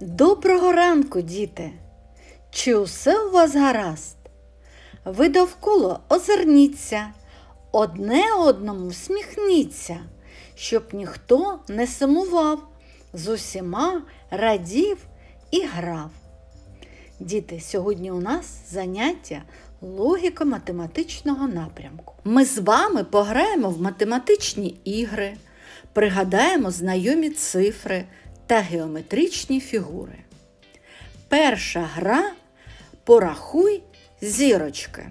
Доброго ранку, діти! Чи усе у вас гаразд? Ви довкола озирніться, одне одному всміхніться, щоб ніхто не сумував, з усіма радів і грав. Діти, сьогодні у нас заняття логіко-математичного напрямку. Ми з вами пограємо в математичні ігри, пригадаємо знайомі цифри та геометричні фігури. Перша гра порахуй зірочки.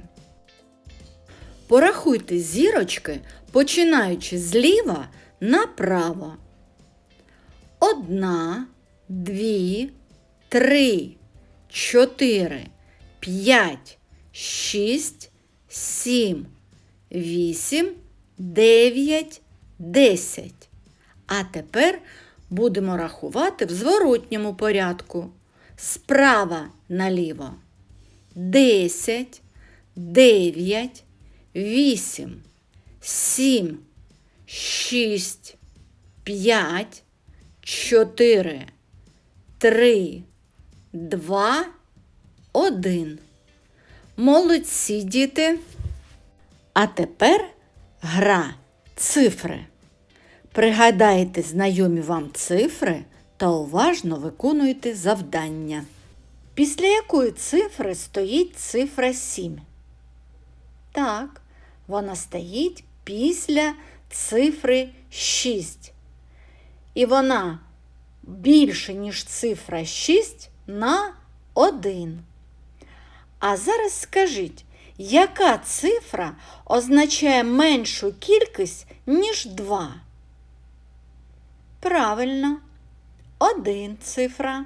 Порахуйте зірочки, починаючи зліва направо. Одна, дві, три, чотири, п'ять, шість, сім, вісім, дев'ять, десять. А тепер будемо рахувати в зворотньому порядку. Справа наліво. Десять, дев'ять, вісім, сім, шість, п'ять, чотири, три, два, один. Молодці, діти. А тепер гра цифри. Пригадайте знайомі вам цифри та уважно виконуйте завдання. Після якої цифри стоїть цифра 7? Так, вона стоїть після цифри 6. І вона більше, ніж цифра 6 на 1. А зараз скажіть, яка цифра означає меншу кількість, ніж 2? Правильно, один цифра.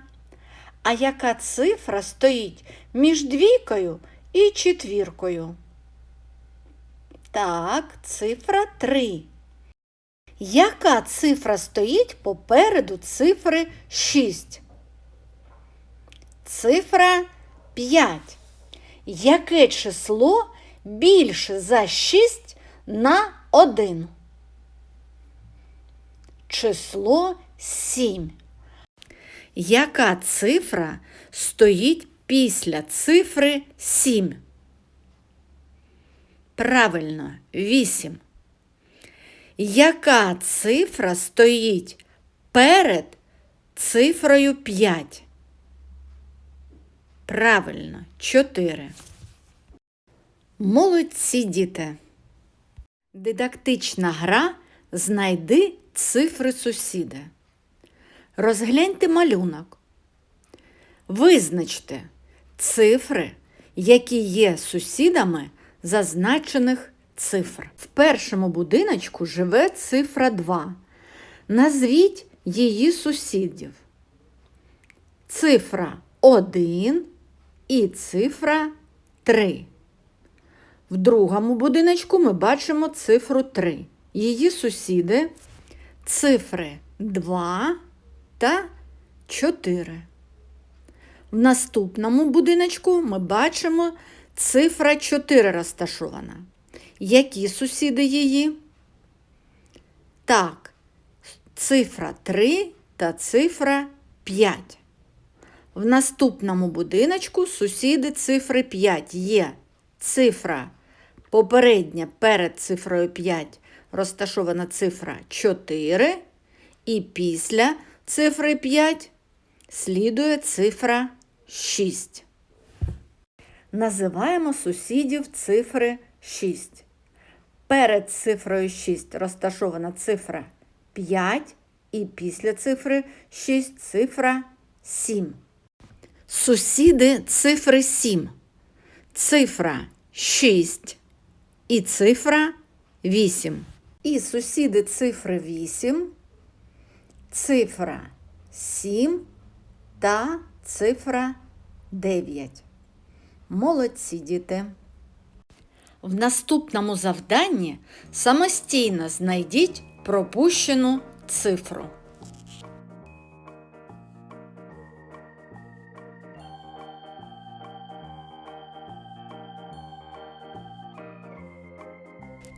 А яка цифра стоїть між двійкою і четвіркою? Так, цифра 3. Яка цифра стоїть попереду цифри 6? Цифра 5. Яке число більше за 6 на 1? Число 7. Яка цифра стоїть після цифри 7? Правильно, 8. Яка цифра стоїть перед цифрою 5? Правильно, 4. Молодці діти. Дидактична гра знайди цифри сусіда. Розгляньте малюнок. Визначте цифри, які є сусідами зазначених цифр. В першому будиночку живе цифра 2. Назвіть її сусідів. Цифра 1 і цифра 3. В другому будиночку ми бачимо цифру 3. Її сусіди цифри 2 та 4. В наступному будиночку ми бачимо цифра 4 розташована. Які сусіди її? Так, цифра 3 та цифра 5. В наступному будиночку сусіди цифри 5 є цифра попередня перед цифрою 5 розташована цифра 4, і після цифри 5 слідує цифра 6. Називаємо сусідів цифри 6. Перед цифрою 6 розташована цифра 5 і після цифри 6 цифра 7. Сусіди цифри 7. Цифра 6 і цифра 8. І сусіди цифри 8, цифра 7 та цифра 9. Молодці діти. В наступному завданні самостійно знайдіть пропущену цифру.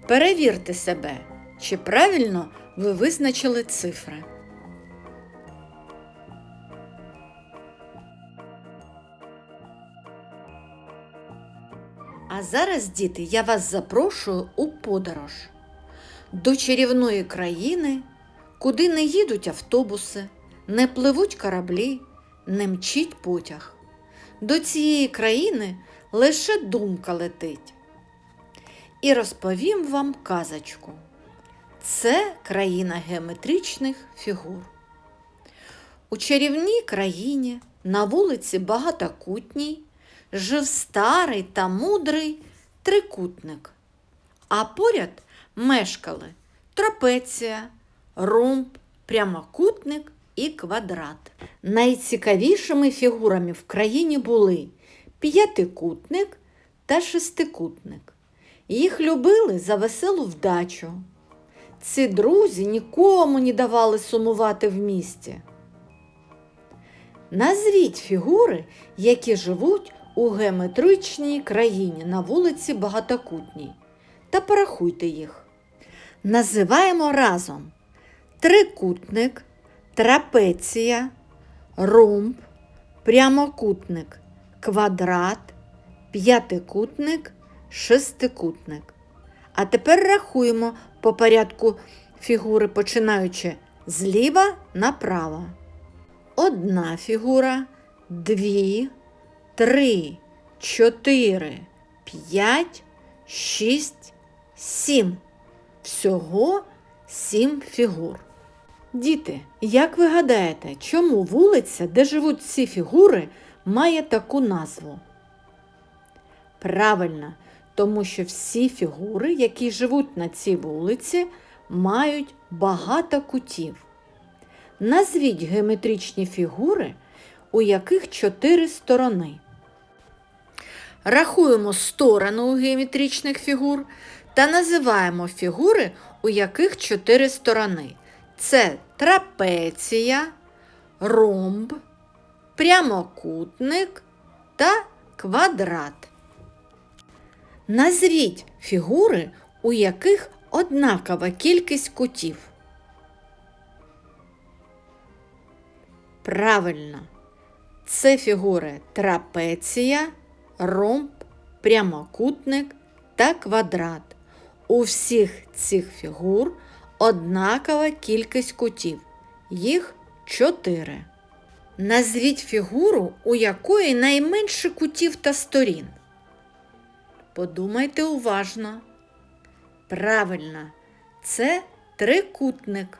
Перевірте себе, чи правильно ви визначили цифри? А зараз, діти, я вас запрошую у подорож до чарівної країни, куди не їдуть автобуси, не пливуть кораблі, не мчить потяг. До цієї країни лише думка летить. І розповім вам казочку. Це країна геометричних фігур. У чарівній країні на вулиці Багатокутній жив старий та мудрий трикутник, а поряд мешкали трапеція, ромб, прямокутник і квадрат. Найцікавішими фігурами в країні були п'ятикутник та шестикутник. Їх любили за веселу вдачу. Ці друзі нікому не давали сумувати в місті. Назвіть фігури, які живуть у геометричній країні на вулиці Багатокутній, та порахуйте їх. Називаємо разом трикутник, трапеція, ромб, прямокутник, квадрат, п'ятикутник, шестикутник. А тепер рахуємо по порядку фігури, починаючи зліва направо. Одна фігура, дві, три, чотири, п'ять, шість, сім. Всього сім фігур. Діти, як ви гадаєте, чому вулиця, де живуть ці фігури, має таку назву? Правильно, тому що всі фігури, які живуть на цій вулиці, мають багато кутів. Назвіть геометричні фігури, у яких чотири сторони. Рахуємо сторони у геометричних фігур та називаємо фігури, у яких чотири сторони. Це трапеція, ромб, прямокутник та квадрат. Назвіть фігури, у яких однакова кількість кутів. Правильно, це фігури трапеція, ромб, прямокутник та квадрат. У всіх цих фігур однакова кількість кутів. Їх чотири. Назвіть фігуру, у якої найменше кутів та сторін. Подумайте уважно. Правильно, це трикутник.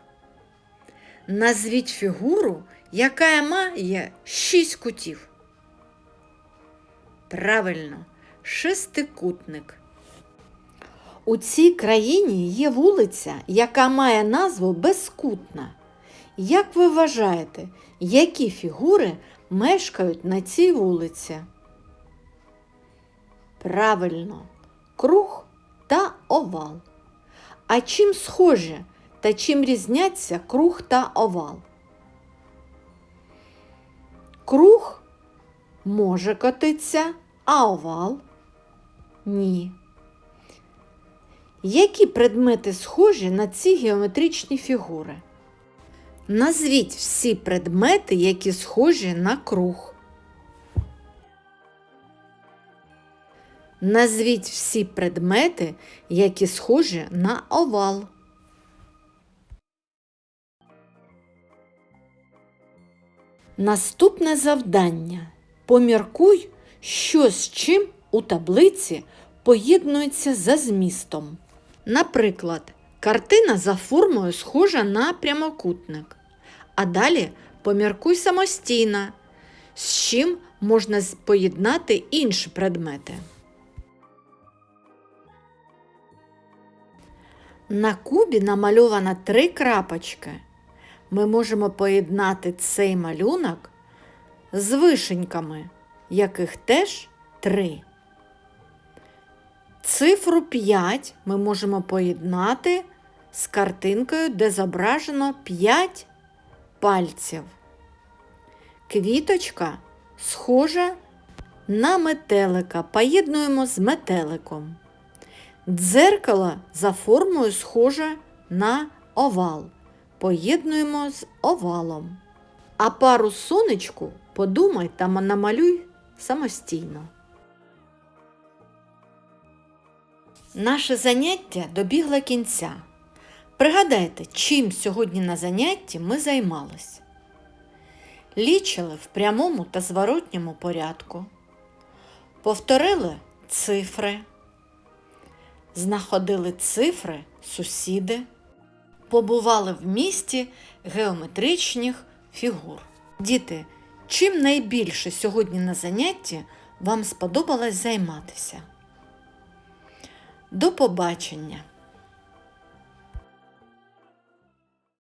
Назвіть фігуру, яка має шість кутів. Правильно, шестикутник. У цій країні є вулиця, яка має назву Безкутна. Як ви вважаєте, які фігури мешкають на цій вулиці? Правильно, круг та овал. А чим схожі та чим різняться круг та овал? Круг може котитися, а овал ні. Які предмети схожі на ці геометричні фігури? Назвіть всі предмети, які схожі на круг. Назвіть всі предмети, які схожі на овал. Наступне завдання. Поміркуй, що з чим у таблиці поєднується за змістом. Наприклад, картина за формою схожа на прямокутник. А далі поміркуй самостійно, з чим можна поєднати інші предмети. На кубі намальовано три крапочки. Ми можемо поєднати цей малюнок з вишеньками, яких теж три. Цифру 5 ми можемо поєднати з картинкою, де зображено 5 пальців. Квіточка схожа на метелика. Поєднуємо з метеликом. Дзеркало за формою схоже на овал. Поєднуємо з овалом. А пару сонечку подумай та намалюй самостійно. Наше заняття добігло кінця. Пригадайте, чим сьогодні на занятті ми займались. Лічили в прямому та зворотньому порядку. Повторили цифри. Знаходили цифри сусіди. Побували в місті геометричних фігур. Діти, чим найбільше сьогодні на занятті вам сподобалось займатися? До побачення!